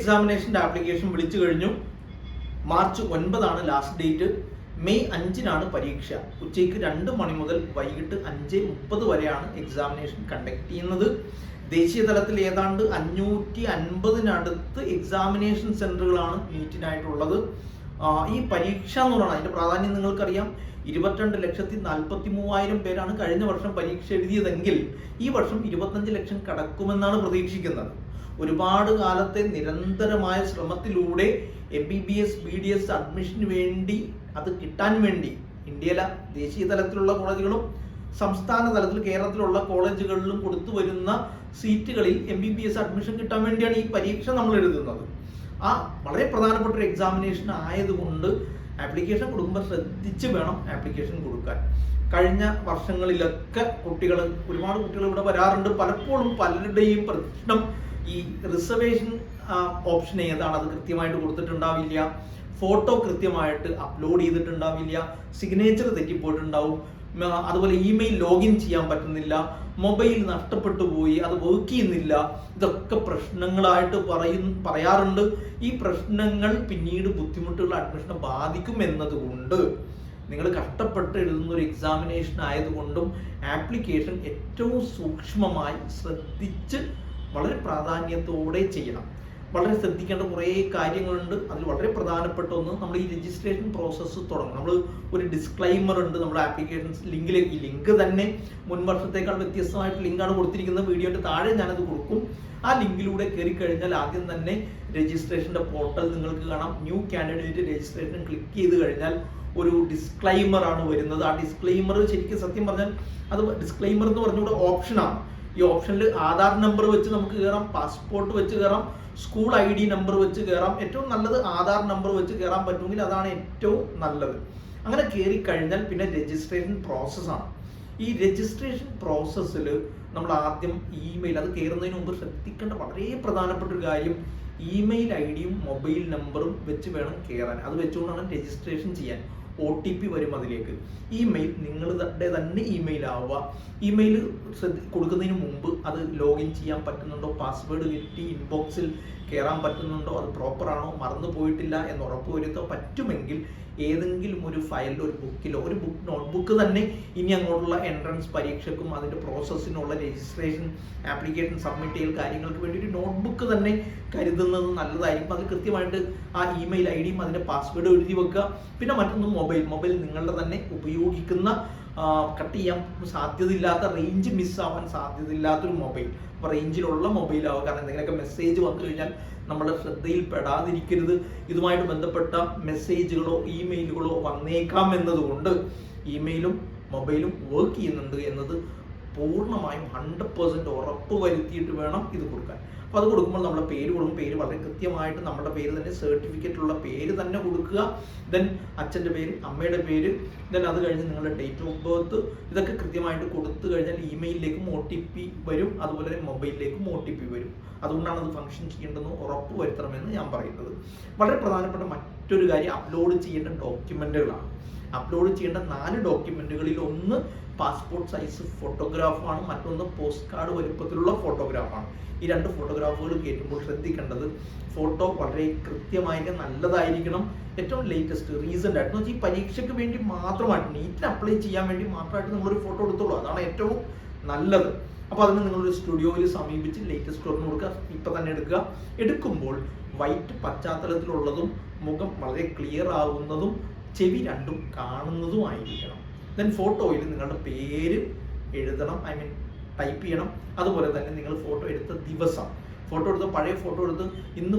എക്സാമിനേഷന്റെ application വിളിച്ചു കഴിഞ്ഞു. March ഒൻപതാണ് ലാസ്റ്റ് ഡേറ്റ് മെയ് അഞ്ചിനാണ് പരീക്ഷ. ഉച്ചയ്ക്ക് രണ്ട് മണി മുതൽ വൈകിട്ട് അഞ്ച് മുപ്പത് വരെയാണ് എക്സാമിനേഷൻ കണ്ടക്ട് ചെയ്യുന്നത്. ദേശീയ തലത്തിൽ ഏതാണ്ട് അഞ്ഞൂറ്റി അൻപതിനടുത്ത് എക്സാമിനേഷൻ സെന്ററുകളാണ് നീറ്റിനായിട്ടുള്ളത് ഈ പരീക്ഷ എന്ന് പറയുന്നത് അതിന്റെ പ്രാധാന്യം നിങ്ങൾക്കറിയാം. ഇരുപത്തിരണ്ട് ലക്ഷത്തി നാൽപ്പത്തി മൂവായിരം പേരാണ് കഴിഞ്ഞ വർഷം പരീക്ഷ എഴുതിയതെങ്കിൽ ഈ വർഷം ഇരുപത്തഞ്ച് ലക്ഷം കടക്കുമെന്നാണ് പ്രതീക്ഷിക്കുന്നത്. ഒരുപാട് കാലത്തെ നിരന്തരമായ ശ്രമത്തിലൂടെ M B B S B D S അഡ്മിഷന് വേണ്ടി അത് കിട്ടാൻ വേണ്ടി ഇന്ത്യയിലെ ദേശീയ തലത്തിലുള്ള കോളേജുകളും സംസ്ഥാന തലത്തിൽ കേരളത്തിലുള്ള കോളേജുകളിലും കൊടുത്തു വരുന്ന സീറ്റുകളിൽ M B B S admission കിട്ടാൻ വേണ്ടിയാണ് ഈ പരീക്ഷ നമ്മൾ എഴുതുന്നത്. ആ വളരെ പ്രധാനപ്പെട്ട ഒരു എക്സാമിനേഷൻ ആയതുകൊണ്ട് ആപ്ലിക്കേഷൻ കൊടുക്കുമ്പോൾ ശ്രദ്ധിച്ച് വേണം ആപ്ലിക്കേഷൻ കൊടുക്കാൻ. കഴിഞ്ഞ വർഷങ്ങളിലൊക്കെ കുട്ടികൾ ഒരുപാട് കുട്ടികൾ ഇവിടെ വരാറുണ്ട്. പലപ്പോഴും പലരുടെയും പ്രശ്നം ഈ റിസർവേഷൻ ഓപ്ഷൻ ഏതാണ്? അത് കൃത്യമായിട്ട് കൊടുത്തിട്ടുണ്ടാവില്ല. ഫോട്ടോ കൃത്യമായിട്ട് അപ്ലോഡ് ചെയ്തിട്ടുണ്ടാവില്ല. സിഗ്നേച്ചർ തെറ്റിപ്പോയിട്ടുണ്ടാവും. അതുപോലെ ഇമെയിൽ ലോഗിൻ ചെയ്യാൻ പറ്റുന്നില്ല. മൊബൈൽ നഷ്ടപ്പെട്ടു പോയി. അത് വർക്ക് ചെയ്യുന്നില്ല. ഇതൊക്കെ പ്രശ്നങ്ങളായിട്ട് പറയും പറയാറുണ്ട്. ഈ പ്രശ്നങ്ങൾ പിന്നീട് ബുദ്ധിമുട്ടുള്ള അഡ്മിഷനെ ബാധിക്കും എന്നതുകൊണ്ട് നിങ്ങൾ കഷ്ടപ്പെട്ട് എഴുതുന്ന ഒരു എക്സാമിനേഷൻ ആയതുകൊണ്ടും ആപ്ലിക്കേഷൻ ഏറ്റവും സൂക്ഷ്മമായി ശ്രദ്ധിച്ച് വളരെ പ്രാധാന്യത്തോടെ ചെയ്യണം. വളരെ ശ്രദ്ധിക്കേണ്ട കുറേ കാര്യങ്ങളുണ്ട്. അതിൽ വളരെ പ്രധാനപ്പെട്ട ഒന്ന് നമ്മൾ ഈ രജിസ്ട്രേഷൻ പ്രോസസ്സ് തുടങ്ങും നമ്മൾ ഒരു ഡിസ്ക്ലൈമർ ഉണ്ട് നമ്മുടെ ആപ്ലിക്കേഷൻ ലിങ്കിലേക്ക് ഈ ലിങ്ക് തന്നെ മുൻ വർഷത്തേക്കാൾ വ്യത്യസ്തമായിട്ട് ലിങ്കാണ് കൊടുത്തിരിക്കുന്നത്. വീഡിയോയുടെ താഴെ ഞാനത് കൊടുക്കും. ആ ലിങ്കിലൂടെ കയറി കഴിഞ്ഞാൽ ആദ്യം തന്നെ രജിസ്ട്രേഷന്റെ പോർട്ടൽ നിങ്ങൾക്ക് കാണാം. ന്യൂ കാൻഡിഡേറ്റ് രജിസ്ട്രേഷൻ ക്ലിക്ക് ചെയ്ത് കഴിഞ്ഞാൽ ഒരു ഡിസ്ക്ലൈമർ ആണ് വരുന്നത്. ആ ഡിസ്ക്ലൈമർ ശരിക്കും സത്യം പറഞ്ഞാൽ അത് ഡിസ്ക്ലൈമർ എന്ന് പറഞ്ഞുകൂടെ ഓപ്ഷനാണ് ഈ ഓപ്ഷനിൽ ആധാർ നമ്പർ വെച്ച് നമുക്ക് കയറാം പാസ്പോർട്ട് വെച്ച് കയറാം സ്കൂൾ ഐ ഡി നമ്പർ വെച്ച് കയറാം ഏറ്റവും നല്ലത് ആധാർ നമ്പർ വെച്ച് കയറാൻ പറ്റുമെങ്കിൽ അതാണ് ഏറ്റവും നല്ലത്. അങ്ങനെ കയറി കഴിഞ്ഞാൽ പിന്നെ രജിസ്ട്രേഷൻ പ്രോസസ്സാണ് ഈ രജിസ്ട്രേഷൻ പ്രോസസ്സിൽ നമ്മൾ ആദ്യം ഇമെയിൽ അത് കയറുന്നതിന് മുമ്പ് ശ്രദ്ധിക്കേണ്ട വളരെ പ്രധാനപ്പെട്ട ഒരു കാര്യം ഇമെയിൽ ഐ ഡിയും മൊബൈൽ നമ്പറും വെച്ച് വേണം കയറാൻ അത് വെച്ചുകൊണ്ടാണ് രജിസ്ട്രേഷൻ ചെയ്യാൻ. ഒ ടി പി വരും അതിലേക്ക്. ഇമെയിൽ നിങ്ങളുടെ തന്നെ ഇമെയിൽ ആവുക. ഇമെയിൽ കൊടുക്കുന്നതിന് മുമ്പ് അത് ലോഗിൻ ചെയ്യാൻ പറ്റുന്നുണ്ടോ? പാസ്വേഡ് കിട്ടി ഇൻബോക്സിൽ കയറാൻ പറ്റുന്നുണ്ടോ? അത് പ്രോപ്പറാണോ? മറന്നു പോയിട്ടില്ല എന്ന് ഉറപ്പുവരുത്തോ പറ്റുമെങ്കിൽ ഏതെങ്കിലും ഒരു ഫയലിലോ ഒരു ബുക്കിലോ ഒരു ബുക്ക് നോട്ട്ബുക്ക് തന്നെ ഇനി അങ്ങോട്ടുള്ള എൻട്രൻസ് പരീക്ഷക്കും അതിന്റെ പ്രോസസ്സിനുള്ള രജിസ്ട്രേഷൻ ആപ്ലിക്കേഷൻ സബ്മിറ്റ് ചെയ്യൽ കാര്യങ്ങൾക്ക് വേണ്ടി ഒരു നോട്ട്ബുക്ക് തന്നെ കരുതുന്നത് നല്ലതായിരിക്കും. അത് കൃത്യമായിട്ട് ആ ഇമെയിൽ ഐ ഡിയും അതിന്റെ പാസ്വേഡ് എഴുതി വെക്കുക. പിന്നെ മറ്റൊന്ന് മൊബൈൽ മൊബൈൽ നിങ്ങളുടെ തന്നെ ഉപയോഗിക്കുന്ന കട്ട് ചെയ്യാൻ സാധ്യതയില്ലാത്ത റേഞ്ച് മിസ്സാവാൻ സാധ്യതയില്ലാത്തൊരു മൊബൈൽ റേഞ്ചിലുള്ള മൊബൈൽ ആവുക കാരണം എന്തെങ്കിലുമൊക്കെ മെസ്സേജ് വന്നു കഴിഞ്ഞാൽ നമ്മുടെ ശ്രദ്ധയിൽ പെടാതിരിക്കരുത് ഇതുമായിട്ട് ബന്ധപ്പെട്ട മെസ്സേജുകളോ ഇമെയിലുകളോ വന്നേക്കാം എന്നതുകൊണ്ട് ഇമെയിലും മൊബൈലും വർക്ക് ചെയ്യുന്നുണ്ട് എന്നത് പൂർണമായും ഹൺഡ്രഡ് പെർസെന്റ് ഉറപ്പ് വരുത്തിയിട്ട് വേണം ഇത് കൊടുക്കാൻ. അപ്പോൾ അത് കൊടുക്കുമ്പോൾ നമ്മുടെ പേര് കൊടുക്കും. പേര് വളരെ കൃത്യമായിട്ട് നമ്മുടെ പേര് തന്നെ സർട്ടിഫിക്കറ്റിലുള്ള പേര് തന്നെ കൊടുക്കുക. ദെൻ അച്ഛന്റെ പേര് അമ്മയുടെ പേര് ദെൻ അത് കഴിഞ്ഞ് നിങ്ങളുടെ ഡേറ്റ് ഓഫ് ബർത്ത് ഇതൊക്കെ കൃത്യമായിട്ട് കൊടുത്തു കഴിഞ്ഞാൽ ഇമെയിലിലേക്കും ഒ ടി പി വരും. അതുപോലെ തന്നെ മൊബൈലിലേക്കും ഒ ടി പി വരും. അതുകൊണ്ടാണ് അത് ഫംഗ്ഷൻ ചെയ്യേണ്ടതെന്ന് ഉറപ്പ് വരുത്തണമെന്ന് ഞാൻ പറയുന്നത്. വളരെ പ്രധാനപ്പെട്ട മറ്റൊരു കാര്യം അപ്ലോഡ് ചെയ്യേണ്ട ഡോക്യുമെന്റുകളാണ് അപ്ലോഡ് ചെയ്യേണ്ട നാല് ഡോക്യുമെന്റുകളിൽ ഒന്ന് പാസ്പോർട്ട് സൈസ് ഫോട്ടോഗ്രാഫാണ് മറ്റൊന്ന് പോസ്റ്റ് കാർഡ് വലുപ്പത്തിലുള്ള ഫോട്ടോഗ്രാഫാണ് ഈ രണ്ട് ഫോട്ടോഗ്രാഫുകൾ കയറ്റുമ്പോൾ ശ്രദ്ധിക്കേണ്ടത് ഫോട്ടോ വളരെ കൃത്യമായിട്ട് നല്ലതായിരിക്കണം. ഏറ്റവും ലേറ്റസ്റ്റ് റീസെന്റ് ആയിട്ട്. വെച്ചാൽ ഈ പരീക്ഷയ്ക്ക് വേണ്ടി മാത്രമായിട്ട് നീറ്റിന് അപ്ലൈ ചെയ്യാൻ വേണ്ടി മാത്രമായിട്ട് നിങ്ങളൊരു ഫോട്ടോ എടുത്തോളൂ അതാണ് ഏറ്റവും നല്ലത്. അപ്പോൾ അതിന് നിങ്ങളൊരു സ്റ്റുഡിയോയിൽ സമീപിച്ച് ലേറ്റസ്റ്റ് ഒരെണ്ണം കൊടുക്കുക. ഇപ്പം തന്നെ എടുക്കുക. എടുക്കുമ്പോൾ വൈറ്റ് പശ്ചാത്തലത്തിലുള്ളതും മുഖം വളരെ ക്ലിയർ ആവുന്നതും ചെവി രണ്ടും കാണുന്നതുമായിരിക്കണം ദെൻ ഫോട്ടോയിൽ നിങ്ങളുടെ പേര് എഴുതണം ഐ മീൻ ടൈപ്പ് ചെയ്യണം. അതുപോലെ തന്നെ നിങ്ങൾ ഫോട്ടോ എടുത്ത ദിവസം. ഫോട്ടോ എടുത്ത് പഴയ ഫോട്ടോ എടുത്ത് ഇന്ന്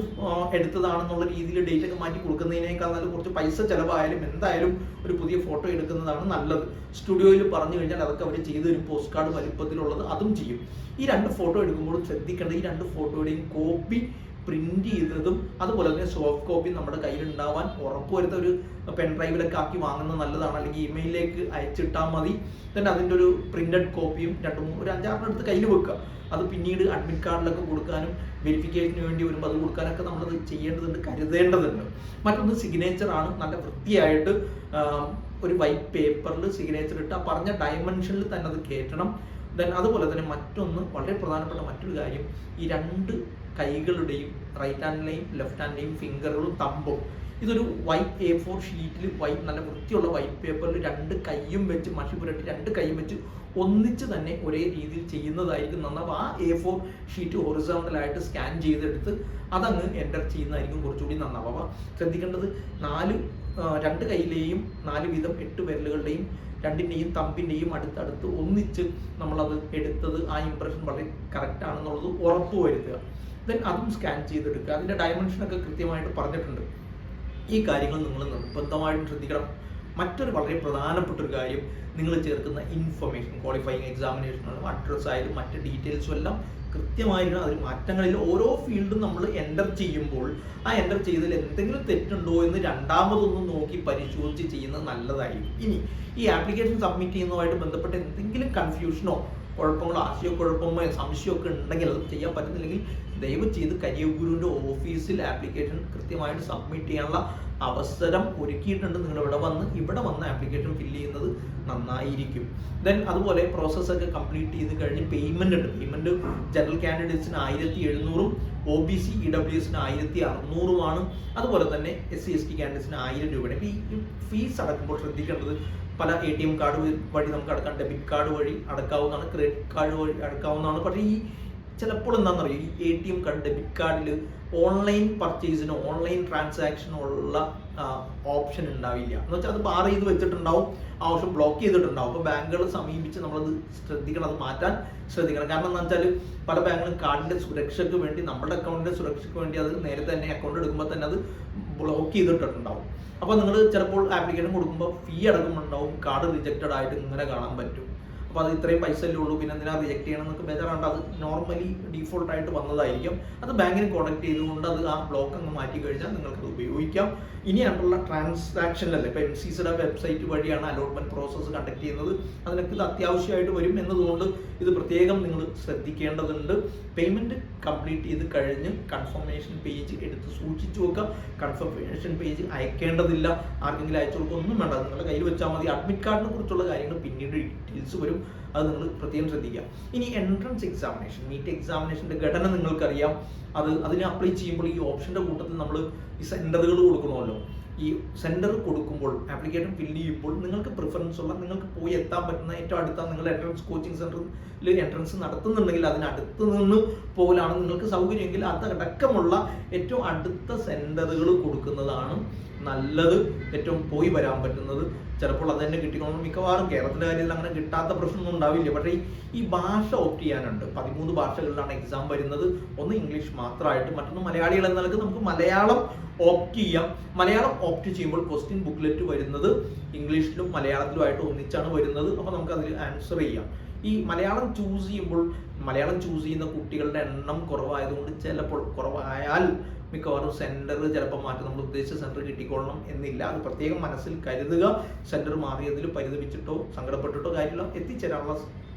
എടുത്തതാണെന്നുള്ള രീതിയിൽ ഡേറ്റ് ഒക്കെ മാറ്റി കൊടുക്കുന്നതിനേക്കാൾ നല്ല കുറച്ച് പൈസ ചിലവായാലും എന്തായാലും ഒരു പുതിയ ഫോട്ടോ എടുക്കുന്നതാണ് നല്ലത്. സ്റ്റുഡിയോയിൽ പറഞ്ഞു കഴിഞ്ഞാൽ അതൊക്കെ അവർ ചെയ്ത് തരും. പോസ്റ്റ് കാർഡ് വലിപ്പത്തിലുള്ളത് അതും ചെയ്യും. ഈ രണ്ട് ഫോട്ടോ എടുക്കുമ്പോൾ ശ്രദ്ധിക്കേണ്ട ഈ രണ്ട് ഫോട്ടോയുടെയും കോപ്പി പ്രിന്റ് ചെയ്തതും അതുപോലെ തന്നെ സോഫ്റ്റ് കോപ്പി നമ്മുടെ കയ്യിൽ ഉണ്ടാവാൻ ഉറപ്പുവരുത്ത ഒരു പെൻ ഡ്രൈവിലൊക്കെ ആക്കി വാങ്ങുന്നത് നല്ലതാണ്. അല്ലെങ്കിൽ ഇമെയിലിലേക്ക് അയച്ചിട്ടാൽ മതി. തന്നെ അതിന്റെ ഒരു പ്രിന്റഡ് കോപ്പിയും രണ്ട് മൂന്ന് ഒരു അഞ്ചാറിന് അടുത്ത് കയ്യിൽ വെക്കുക. അത് പിന്നീട് അഡ്മിറ്റ് കാർഡിലൊക്കെ കൊടുക്കാനും വെരിഫിക്കേഷന് വേണ്ടി വരുമ്പോൾ അത് കൊടുക്കാനൊക്കെ നമ്മളത് ചെയ്യേണ്ടതുണ്ട് കരുതേണ്ടതുണ്ട്. മറ്റൊന്ന് സിഗ്നേച്ചർ ആണ്. നല്ല വൃത്തിയായിട്ട് ഒരു വൈറ്റ് പേപ്പറിൽ സിഗ്നേച്ചർ ഇട്ട് ആ പറഞ്ഞ ഡയമെൻഷനിൽ തന്നെ അത് കയറ്റണം. ദെൻ അതുപോലെ തന്നെ മറ്റൊന്ന് വളരെ പ്രധാനപ്പെട്ട മറ്റൊരു കാര്യം ഈ രണ്ട് കൈകളുടെയും റൈറ്റ് ഹാൻഡിലെയും ലെഫ്റ്റ് ഹാൻഡിലെയും ഫിംഗറുകളും തമ്പും. ഇതൊരു വൈറ്റ് എ ഫോർ ഷീറ്റിൽ വൈറ്റ് നല്ല വൃത്തിയുള്ള വൈറ്റ് പേപ്പറിൽ രണ്ട് കൈയും വെച്ച് മഷി പുരട്ടി രണ്ട് കൈയും വെച്ച് ഒന്നിച്ച് തന്നെ ഒരേ രീതിയിൽ ചെയ്യുന്നതായിരിക്കും. നന്നാ ആ എ ഫോർ ഷീറ്റ് ഹൊറിസോണ്ടലായിട്ട് സ്കാൻ ചെയ്തെടുത്ത് അതങ്ങ് എന്റർ ചെയ്യുന്നതായിരിക്കും കുറച്ചുകൂടി നന്നാവുക ശ്രദ്ധിക്കേണ്ടത് നാല് രണ്ട് കൈയിലെയും നാല് വീതം എട്ട് വിരലുകളുടെയും രണ്ടിന്റെയും തമ്പിന്റെയും അടുത്തടുത്ത് ഒന്നിച്ച് നമ്മളത് എടുത്തത് ആ ഇംപ്രഷൻ വളരെ കറക്റ്റ് ആണെന്നുള്ളത് ഉറപ്പ് വരുത്തുക. ദെൻ അതും സ്കാൻ ചെയ്തെടുക്കുക. അതിന്റെ ഡയമെൻഷനൊക്കെ കൃത്യമായിട്ട് പറഞ്ഞിട്ടുണ്ട്. ഈ കാര്യങ്ങൾ നിങ്ങൾ നിർബന്ധമായിട്ടും ശ്രദ്ധിക്കണം. മറ്റൊരു വളരെ പ്രധാനപ്പെട്ട ഒരു കാര്യം നിങ്ങൾ ചേർക്കുന്ന ഇൻഫർമേഷൻ ക്വാളിഫയിങ് എക്സാമിനേഷനാണ് അഡ്രസ് ആയാലും മറ്റ് ഡീറ്റെയിൽസും എല്ലാം കൃത്യമായിരിക്കണം. അതിൽ മാറ്റങ്ങളിൽ ഓരോ ഫീൽഡും നമ്മൾ എന്റർ ചെയ്യുമ്പോൾ ആ എന്റർ ചെയ്തതിൽ എന്തെങ്കിലും തെറ്റുണ്ടോ എന്ന് രണ്ടാമതൊന്ന് നോക്കി പരിശോധിച്ച് ചെയ്യുന്നത് നല്ലതായിരിക്കും. ഇനി ഈ ആപ്ലിക്കേഷൻ സബ്മിറ്റ് ചെയ്യുന്നതുമായിട്ട് ബന്ധപ്പെട്ട് എന്തെങ്കിലും കൺഫ്യൂഷനോ കുഴപ്പങ്ങളോ ആശയക്കുഴപ്പമോ സംശയമൊക്കെ ഉണ്ടെങ്കിൽ അത് ചെയ്യാൻ പറ്റുന്നില്ലെങ്കിൽ ദയവ് ചെയ്ത് കരിയർ ഗുരുവിന്റെ ഓഫീസിൽ ആപ്ലിക്കേഷൻ കൃത്യമായിട്ട് സബ്മിറ്റ് ചെയ്യാനുള്ള അവസരം ഒരുക്കിയിട്ടുണ്ട്. നിങ്ങൾ ഇവിടെ വന്ന് ഇവിടെ വന്ന് ആപ്ലിക്കേഷൻ ഫില്ല് ചെയ്യുന്നത് നന്നായിരിക്കും. ദെൻ അതുപോലെ പ്രോസസ്സൊക്കെ കംപ്ലീറ്റ് ചെയ്ത് കഴിഞ്ഞ് പേയ്മെന്റ് ഉണ്ട്. പേയ്മെന്റ് ജനറൽ കാൻഡിഡേറ്റ്സിന് ആയിരത്തി എഴുന്നൂറും O B C E W എസിന് ആയിരത്തി അറുന്നൂറുമാണ് അതുപോലെ തന്നെ എസ് സി എസ് ടി കാൻഡിഡേറ്റ്സിന് ആയിരം രൂപയാണ് ഈ ഫീസ് അടക്കുമ്പോൾ ശ്രദ്ധിക്കേണ്ടത് പല എ ടി എം കാർഡ് വഴി നമുക്ക് അടക്കാം. ഡെബിറ്റ് കാർഡ് വഴി അടക്കാവുന്നതാണ് ക്രെഡിറ്റ് കാർഡ് വഴി അടക്കാവുന്നതാണ്. പക്ഷേ ഈ ചിലപ്പോൾ എന്താണെന്നറിയോ? ഈ A T M card debit കാർഡിൽ ഓൺലൈൻ പർച്ചേസിനോ ഓൺലൈൻ ട്രാൻസാക്ഷനോ ഉള്ള ഓപ്ഷൻ ഉണ്ടാവില്ല. എന്ന് വെച്ചാൽ അത് ബാർ ചെയ്ത് വെച്ചിട്ടുണ്ടാവും. ആ ഓപ്ഷൻ ബ്ലോക്ക് ചെയ്തിട്ടുണ്ടാവും. അപ്പോൾ ബാങ്കുകൾ സമീപിച്ച് നമ്മളത് ശ്രദ്ധിക്കണം അത് മാറ്റാൻ ശ്രദ്ധിക്കണം. കാരണം എന്താ വെച്ചാൽ പല ബാങ്കുകളും കാർഡിന്റെ സുരക്ഷയ്ക്ക് വേണ്ടി നമ്മുടെ അക്കൗണ്ടിന്റെ സുരക്ഷയ്ക്ക് വേണ്ടി അത് നേരത്തെ തന്നെ അക്കൗണ്ട് എടുക്കുമ്പോൾ തന്നെ അത് ബ്ലോക്ക് ചെയ്തിട്ടുണ്ടാവും അപ്പോൾ നിങ്ങൾ ചിലപ്പോൾ ആപ്ലിക്കേഷൻ കൊടുക്കുമ്പോൾ ഫീ അടക്കമുണ്ടാവും കാർഡ് റിജക്റ്റഡ് ആയിട്ട് ഇങ്ങനെ കാണാൻ പറ്റും. അപ്പോൾ അത് ഇത്രയും പൈസ അല്ലേ ഉള്ളൂ പിന്നെ എന്തിനാ റിജക്ട് ചെയ്യണം എന്നൊക്കെ ബേജാറാണ്ട് അത് നോർമലി ഡീഫോൾട്ട് ആയിട്ട് വന്നതായിരിക്കും. അത് ബാങ്കിന് കോൺടാക്ട് ചെയ്തുകൊണ്ട് അത് ആ ബ്ലോക്ക് അങ്ങ് മാറ്റി കഴിഞ്ഞാൽ നിങ്ങൾക്ക് അത് ഉപയോഗിക്കാം ഇനിയായിട്ടുള്ള ട്രാൻസാക്ഷനിലല്ലേ ഇപ്പോൾ എം സി സിയുടെ വെബ്സൈറ്റ് വഴിയാണ് അലോട്ട്മെന്റ് പ്രോസസ്സ് കണ്ടക്ട് ചെയ്യുന്നത്. അതിനൊക്കെ ഇത് അത്യാവശ്യമായിട്ട് വരും എന്നതുകൊണ്ട് ഇത് പ്രത്യേകം നിങ്ങൾ ശ്രദ്ധിക്കേണ്ടതുണ്ട്. പേയ്മെന്റ് കംപ്ലീറ്റ് ചെയ്ത് കഴിഞ്ഞ് കൺഫർമേഷൻ പേജ് എടുത്ത് സൂക്ഷിച്ചു വെക്കുക. കൺഫർമേഷൻ പേജ് അയക്കേണ്ടതില്ല. ആർക്കെങ്കിലും അയച്ചു കൊടുക്കുക ഒന്നും വേണ്ട. നിങ്ങളുടെ കയ്യിൽ വെച്ചാൽ മതി. അഡ്മിറ്റ് കാർഡിനെ കുറിച്ചുള്ള കാര്യങ്ങൾ പിന്നീട് ഡീറ്റെയിൽസ് വരും. അത് നിങ്ങൾ പ്രത്യേകം ശ്രദ്ധിക്കുക. ഇനി എൻട്രൻസ് എക്സാമിനേഷൻ നീറ്റ് എക്സാമിനേഷന്റെ ഘടന നിങ്ങൾക്കറിയാം. അത് അതിനെ അപ്ലൈ ചെയ്യുമ്പോൾ ഈ ഓപ്ഷന്റെ കൂട്ടത്തിൽ നമ്മൾ ഈ സെന്ററുകൾ കൊടുക്കണമല്ലോ. ഈ സെന്റർ കൊടുക്കുമ്പോൾ ആപ്ലിക്കേഷൻ ഫില്ല് ചെയ്യുമ്പോൾ നിങ്ങൾക്ക് പ്രിഫറൻസ് ഉള്ള നിങ്ങൾക്ക് പോയി എത്താൻ പറ്റുന്ന ഏറ്റവും അടുത്ത നിങ്ങൾ എൻട്രൻസ് കോച്ചിങ് സെന്ററിൽ എൻട്രൻസ് നടത്തുന്നുണ്ടെങ്കിൽ അതിനടുത്ത് നിന്ന് പോകലാണ് നിങ്ങൾക്ക് സൗകര്യമെങ്കിൽ അതടക്കമുള്ള ഏറ്റവും അടുത്ത സെന്ററുകൾ കൊടുക്കുന്നതാണ് നല്ലത് ഏറ്റവും പോയി വരാൻ പറ്റുന്നത്. ചിലപ്പോൾ അത് തന്നെ കിട്ടിക്കോളും. മിക്കവാറും കേരളത്തിന്റെ കാര്യത്തിൽ അങ്ങനെ കിട്ടാത്ത പ്രശ്നമൊന്നും ഉണ്ടാവില്ല. പക്ഷേ ഈ- ഭാഷ ഓപ്റ്റ് ചെയ്യാനുണ്ട്. പതിമൂന്ന് ഭാഷകളിലാണ് എക്സാം വരുന്നത്. ഒന്ന് ഇംഗ്ലീഷ് മാത്രമായിട്ട് മറ്റൊന്ന് മലയാളികൾ എന്ന നിലയ്ക്ക് നമുക്ക് മലയാളം ഓപ്റ്റ് ചെയ്യാം. മലയാളം ഓപ്റ്റ് ചെയ്യുമ്പോൾ ക്വസ്റ്റ്യൻ ബുക്ക്ലെറ്റ് വരുന്നത് ഇംഗ്ലീഷിലും മലയാളത്തിലുമായിട്ട് ഒന്നിച്ചാണ് വരുന്നത്. അപ്പോൾ നമുക്ക് അതിൽ ആൻസർ ചെയ്യാം. ഈ മലയാളം ചൂസ് ചെയ്യുമ്പോൾ മലയാളം ചൂസ് ചെയ്യുന്ന കുട്ടികളുടെ എണ്ണം കുറവായതുകൊണ്ട് ചിലപ്പോൾ കുറവായാൽ മിക്കവാറും സെന്റർ ചിലപ്പോൾ മാറ്റി നമ്മൾ ഉദ്ദേശിച്ച സെന്റർ കിട്ടിക്കൊള്ളണം എന്നില്ല. അത് പ്രത്യേകം മനസ്സിൽ കരുതുക. സെന്റർ മാറിയതിൽ പരിതപിച്ചിട്ടോ സങ്കടപ്പെട്ടിട്ടോ കാര്യമില്ല. എത്തിച്ചേരാനുള്ള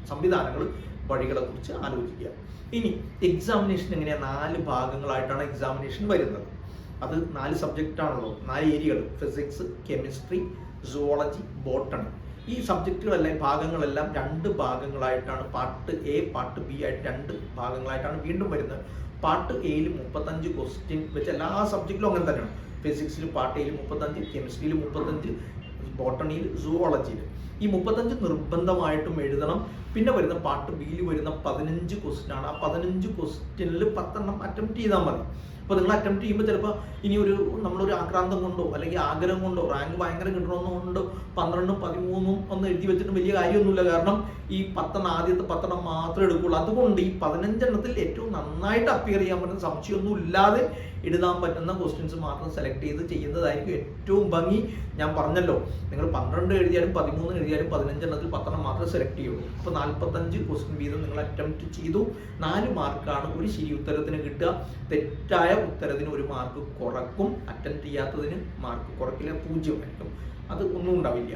സംവിധാനങ്ങൾ വഴികളെ കുറിച്ച് ആലോചിക്കുക. ഇനി എക്സാമിനേഷൻ എങ്ങനെയാണ് നാല് ഭാഗങ്ങളായിട്ടാണ് എക്സാമിനേഷൻ വരുന്നത്. അത് നാല് സബ്ജക്റ്റ് ആണല്ലോ. നാല് ഏരിയകൾ. ഫിസിക്സ് കെമിസ്ട്രി സുവോളജി ബോട്ടണി ഈ സബ്ജക്റ്റുകളെല്ലാം ഭാഗങ്ങളെല്ലാം രണ്ട് ഭാഗങ്ങളായിട്ടാണ്. പാർട്ട് എ പാർട്ട് ബി ആയിട്ട് രണ്ട് ഭാഗങ്ങളായിട്ടാണ് വീണ്ടും വരുന്നത്. പാർട്ട് എയിൽ മുപ്പത്തഞ്ച് ക്വസ്റ്റ്യൻ വെച്ച് എല്ലാ സബ്ജക്റ്റിലും അങ്ങനെ തന്നെയാണ്. ഫിസിക്സിൽ പാർട്ട് എയിൽ മുപ്പത്തഞ്ച് കെമിസ്ട്രിയിൽ മുപ്പത്തഞ്ച് ബോട്ടണിയിൽ സുവോളജിയിൽ ഈ മുപ്പത്തഞ്ച് നിർബന്ധമായിട്ടും എഴുതണം. പിന്നെ വരുന്ന പാർട്ട് ബിയിൽ വരുന്ന പതിനഞ്ച് ക്വസ്റ്റ്യൻ ആണ്. ആ പതിനഞ്ച് ക്വസ്റ്റ്യനിൽ പത്തെണ്ണം അറ്റംപ്റ്റ് ചെയ്താൽ മതി. അപ്പോൾ നിങ്ങൾ അറ്റംപ്റ്റ് ചെയ്യുമ്പോൾ ചിലപ്പോൾ ഇനി ഒരു നമ്മളൊരു ആക്രാന്തം കൊണ്ടോ അല്ലെങ്കിൽ ആഗ്രഹം കൊണ്ടോ റാങ്ക് ഭയങ്കര കിട്ടണമെന്നുകൊണ്ട് പന്ത്രണ്ടും പതിമൂന്നും ഒന്ന് എഴുതി വെച്ചിട്ട് വലിയ കാര്യമൊന്നുമില്ല. കാരണം ഈ പത്തെണ്ണം ആദ്യത്തെ പത്തെണ്ണം മാത്രമേ എടുക്കുള്ളൂ. അതുകൊണ്ട് ഈ പതിനഞ്ചെണ്ണത്തിൽ ഏറ്റവും നന്നായിട്ട് അപ്പിയർ ചെയ്യാൻ പറ്റുന്ന സംശയമൊന്നും ഇല്ലാതെ എഴുതാൻ പറ്റുന്ന ക്വസ്റ്റ്യൻസ് മാത്രം സെലക്ട് ചെയ്ത് ചെയ്യുന്നതായിരിക്കും ഏറ്റവും ഭംഗി. ഞാൻ പറഞ്ഞല്ലോ നിങ്ങൾ പന്ത്രണ്ട് എഴുതിയാലും പതിമൂന്ന് എഴുതിയാലും പതിനഞ്ചെണ്ണത്തിൽ പത്തെണ്ണം മാത്രമേ സെലക്ട് ചെയ്യുള്ളൂ. അപ്പോൾ നാൽപ്പത്തഞ്ച് ക്വസ്റ്റ്യൻ വീതം നിങ്ങൾ അറ്റംപ്റ്റ് ചെയ്തു. നാല് മാർക്കാണ് ഒരു ശരി ഉത്തരത്തിന് കിട്ടുക. തെറ്റായ ഉത്തരത്തിന് ഒരു മാർക്ക് കുറക്കും അറ്റൻഡ് ചെയ്യാത്തതിന് മാർക്ക് കുറക്കില്ല പൂജ്യമായിരിക്കും അത് ഒന്നും ഉണ്ടാവില്ല.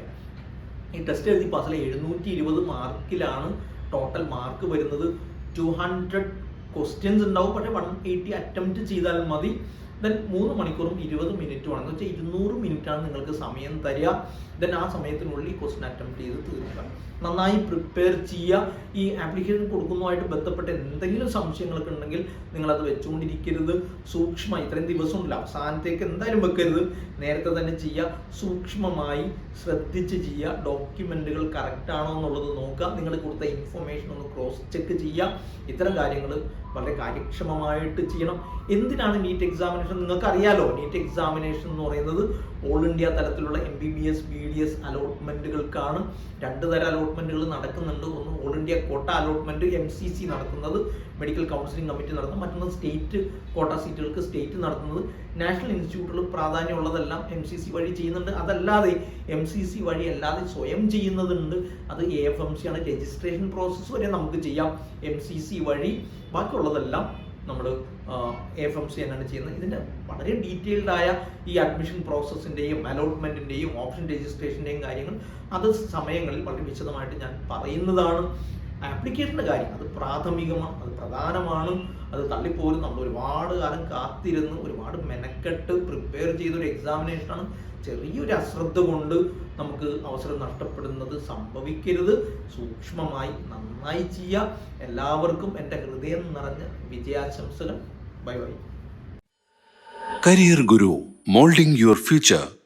ഈ ടെസ്റ്റ് എഴുതി പാസ്സിലെ എഴുന്നൂറ്റി ഇരുപത് മാർക്കിലാണ് ടോട്ടൽ മാർക്ക് വരുന്നത്. ടു ഹൺഡ്രഡ് ക്വസ്റ്റ്യൻസ് ഉണ്ടാവും. പക്ഷേ വൺ എയ്റ്റി അറ്റംപ്റ്റ് ചെയ്താൽ മതി. ദെൻ മൂന്ന് മണിക്കൂറും ഇരുപത് മിനിറ്റുമാണ് എന്ന് വെച്ചാൽ ഇരുന്നൂറ് മിനിറ്റാണ് നിങ്ങൾക്ക് സമയം തരിക. ദെൻ ആ സമയത്തിനുള്ളിൽ ക്വസ്റ്റൻ അറ്റംപ്റ്റ് ചെയ്ത് തീർക്കുക. നന്നായി പ്രിപ്പയർ ചെയ്യുക. ഈ ആപ്ലിക്കേഷൻ കൊടുക്കുന്നതുമായിട്ട് ബന്ധപ്പെട്ട് എന്തെങ്കിലും സംശയങ്ങളൊക്കെ ഉണ്ടെങ്കിൽ നിങ്ങളത് വെച്ചുകൊണ്ടിരിക്കരുത്. സൂക്ഷ്മമായി ഇത്രയും ദിവസമുണ്ടല്ലോ അവസാനത്തേക്ക് എന്തായാലും വെക്കരുത്. നേരത്തെ തന്നെ ചെയ്യുക. സൂക്ഷ്മമായി ശ്രദ്ധിച്ച് ചെയ്യുക. ഡോക്യുമെന്റുകൾ കറക്റ്റ് ആണോ എന്നുള്ളത് നോക്കുക. നിങ്ങൾ കൊടുത്ത ഇൻഫർമേഷൻ ഒന്ന് ക്രോസ് ചെക്ക് ചെയ്യുക. ഇത്തരം കാര്യങ്ങൾ വളരെ കാര്യക്ഷമമായിട്ട് ചെയ്യണം. എന്തിനാണ് നീറ്റ് എക്സാമിനേഷൻ നിങ്ങൾക്ക് അറിയാലോ നീറ്റ് എക്സാമിനേഷൻ എന്ന് പറയുന്നത് ഓൾ ഇന്ത്യ തലത്തിലുള്ള M B B S B D S അലോട്ട്മെന്റുകൾക്കാണ് രണ്ട് തരം അലോട്ട്മെന്റുകൾ നടക്കുന്നുണ്ട്. ഒന്ന് all India quota allotment M C C നടത്തുന്നത് മെഡിക്കൽ കൗൺസിലിംഗ് കമ്മിറ്റി നടത്തുന്നത് മറ്റൊന്ന് സ്റ്റേറ്റ് കോട്ട സീറ്റുകൾക്ക് സ്റ്റേറ്റ് നടത്തുന്നത്. നാഷണൽ ഇൻസ്റ്റിറ്റ്യൂട്ടുകൾ പ്രാധാന്യമുള്ളതെല്ലാം എം സി സി വഴി ചെയ്യുന്നുണ്ട്. അതല്ലാതെ എം സി സി വഴി അല്ലാതെ സ്വയം ചെയ്യുന്നതുണ്ട്. അത് എ എഫ് എം സി ആണ്. രജിസ്ട്രേഷൻ പ്രോസസ്സ് വരെ നമുക്ക് ചെയ്യാം എം സി സി വഴി. ബാക്കിയുള്ളതെല്ലാം നമ്മൾ എഫ് എം സി എന്നാണ് ചെയ്യുന്നത്. ഇതിന്റെ വളരെ ഡീറ്റെയിൽഡ് ആയ ഈ അഡ്മിഷൻ പ്രോസസ്സിന്റെയും അലോട്ട്മെന്റിന്റെയും ഓപ്ഷൻ രജിസ്ട്രേഷന്റെയും കാര്യങ്ങൾ അത് സമയങ്ങളിൽ വളരെ വിശദമായിട്ട് ഞാൻ പറയുന്നതാണ്. ആപ്ലിക്കേഷന്റെ കാര്യം. അത് പ്രാഥമികമാണ് അത് പ്രധാനമാണ് അത് തള്ളിപ്പോലും നമ്മൾ ഒരുപാട് കാലം കാത്തിരുന്ന് ഒരുപാട് മെനക്കെട്ട് പ്രിപ്പയർ ചെയ്തൊരു എക്സാമിനേഷനാണ് ചെറിയൊരു അശ്രദ്ധ കൊണ്ട് നമുക്ക് അവസരം നഷ്ടപ്പെടുന്നത് സംഭവിക്കരുത്. സൂക്ഷ്മമായി നന്നായി ചെയ്യുക. എല്ലാവർക്കും എന്റെ ഹൃദയം നിറഞ്ഞ വിജയാശംസകൾ. Bye bye. Career guru moulding your future.